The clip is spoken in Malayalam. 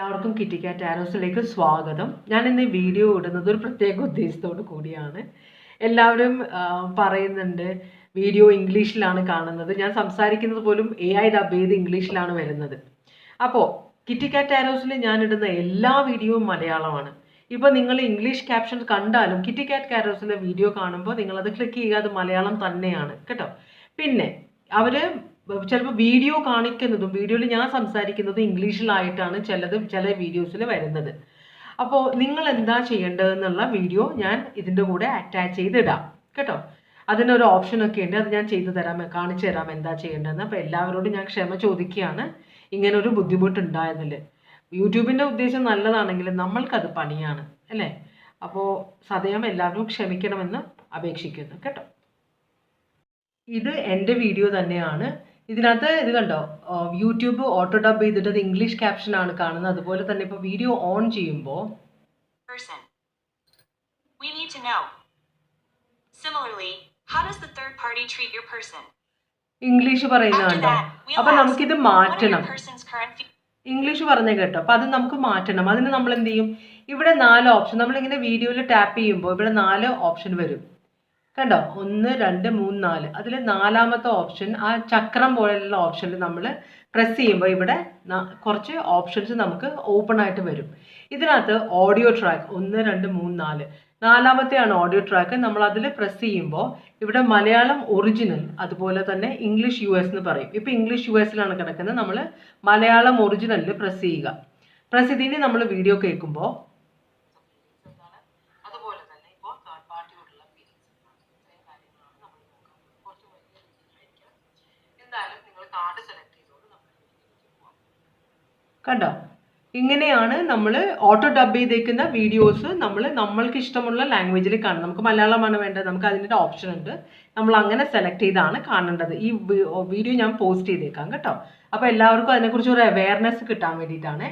എല്ലാവർക്കും കിറ്റിക്കാറ്റ് ടാരോസിലേക്ക് സ്വാഗതം. ഞാൻ ഇന്ന് വീഡിയോ ഇടുന്നത് ഒരു പ്രത്യേക ഉദ്ദേശത്തോടു കൂടിയാണ്. എല്ലാവരും പറയുന്നുണ്ട് വീഡിയോ ഇംഗ്ലീഷിലാണ് കാണുന്നത്. ഞാൻ സംസാരിക്കുന്നത് പോലും എ ഐ ഡബ് ചെയ്ത് ഇംഗ്ലീഷിലാണ് വരുന്നത്. അപ്പോൾ കിറ്റിക്കാറ്റ് ടാരോസിൽ ഞാൻ ഇടുന്ന എല്ലാ വീഡിയോയും മലയാളമാണ്. ഇപ്പോൾ നിങ്ങൾ ഇംഗ്ലീഷ് ക്യാപ്ഷൻ കണ്ടാലും കിറ്റിക്കാറ്റ് ആരോസിലെ വീഡിയോ കാണുമ്പോൾ നിങ്ങളത് ക്ലിക്ക് ചെയ്യുക അത് മലയാളം തന്നെയാണ്. കേട്ടോ? പിന്നെ അവർ ചിലപ്പോൾ വീഡിയോ കാണിക്കുന്നതും വീഡിയോയിൽ ഞാൻ സംസാരിക്കുന്നതും ഇംഗ്ലീഷിലായിട്ടാണ് ചിലത് ചില വീഡിയോസിൽ വരുന്നത്. അപ്പോൾ നിങ്ങൾ എന്താ ചെയ്യേണ്ടതെന്നുള്ള വീഡിയോ ഞാൻ ഇതിന്റെ കൂടെ അറ്റാച്ച് ചെയ്തിടാം കേട്ടോ? അതിനൊരു ഓപ്ഷനൊക്കെ ഉണ്ട് അത് ഞാൻ ചെയ്തു തരാം കാണിച്ചു തരാം എന്താ ചെയ്യേണ്ടതെന്ന്. അപ്പോൾ എല്ലാവരോടും ഞാൻ ക്ഷമ ചോദിക്കുകയാണ് ഇങ്ങനെ ഒരു ബുദ്ധിമുട്ടുണ്ടായതിൽ യൂട്യൂബിന്റെ ഉദ്ദേശം നല്ലതാണെങ്കിലും നമ്മൾക്കത് പണിയാണ് അല്ലേ? അപ്പോൾ സദയം എല്ലാവരും ക്ഷമിക്കണമെന്ന് അപേക്ഷിക്കുന്നു കേട്ടോ? ഇത് എന്റെ വീഡിയോ തന്നെയാണ്. ഇതിനകത്ത് ഇത് കണ്ടോ? യൂട്യൂബ് ഓട്ടോ ഡബ് ചെയ്തിട്ട് അത് ഇംഗ്ലീഷ് ക്യാപ്ഷൻ ആണ് കാണുന്നത്. അതുപോലെ തന്നെ ഇപ്പോൾ വീഡിയോ ഓൺ ചെയ്യുമ്പോൾ. ഇംഗ്ലീഷ് we'll അപ്പൊ നമുക്കിത് മാറ്റണം. ഇംഗ്ലീഷ് പറഞ്ഞ കേട്ടോ. അപ്പൊ അത് നമുക്ക് മാറ്റണം. അതിന് നമ്മൾ എന്ത് ചെയ്യും? ഇവിടെ നാല് ഓപ്ഷൻ നമ്മളിങ്ങനെ വീഡിയോയിൽ ടാപ്പ് ചെയ്യുമ്പോൾ ഇവിടെ നാല് ഓപ്ഷൻ വരും. കണ്ടോ? ഒന്ന് രണ്ട് മൂന്ന് നാല്. അതിൽ നാലാമത്തെ ഓപ്ഷൻ ആ ചക്രം പോലെയുള്ള ഓപ്ഷനിൽ നമ്മൾ പ്രസ് ചെയ്യുമ്പോൾ ഇവിടെ കുറച്ച് ഓപ്ഷൻസ് നമുക്ക് ഓപ്പൺ ആയിട്ട് വരും. ഇതിനകത്ത് ഓഡിയോ ട്രാക്ക് ഒന്ന് രണ്ട് മൂന്ന് നാല്. നാലാമത്തെയാണ് ഓഡിയോ ട്രാക്ക് നമ്മൾ അതിൽ പ്രസ് ചെയ്യുമ്പോൾ ഇവിടെ മലയാളം ഒറിജിനൽ അതുപോലെ തന്നെ ഇംഗ്ലീഷ് യു എസ് എന്ന് പറയും. ഇപ്പോൾ ഇംഗ്ലീഷ് യു എസിലാണ് കിടക്കുന്നത്. നമ്മൾ മലയാളം ഒറിജിനലിൽ പ്രസ് ചെയ്യുക. പ്രസ് ചെയ്തിന് നമ്മൾ വീഡിയോ കേൾക്കുമ്പോൾ അതുപോലെ തന്നെ ഇപ്പോൾ തേർഡ് പാർട്ടിയോടുള്ള എന്തായാലും നിങ്ങൾ കാർഡ് സെലക്ട് ചെയ്തോളൂ കണ്ടോ? ഇങ്ങനെയാണ് നമ്മൾ ഓട്ടോ ഡബ് ചെയ്തേക്കുന്ന വീഡിയോസ് നമ്മൾ നമ്മൾക്ക് ഇഷ്ടമുള്ള ലാംഗ്വേജിൽ കാണും നമുക്ക് മലയാളമാണ് വേണ്ടത് നമുക്ക് അതിന്റെ ഓപ്ഷൻ ഉണ്ട്. നമ്മൾ അങ്ങനെ സെലക്ട് ചെയ്താണ് കാണേണ്ടത്. ഈ വീഡിയോ ഞാൻ പോസ്റ്റ് ചെയ്തേക്കാം കേട്ടോ. അപ്പോൾ എല്ലാവർക്കും അതിനെക്കുറിച്ച് ഒരു അവയർനെസ് കിട്ടാൻ വേണ്ടിയിട്ടാണ്.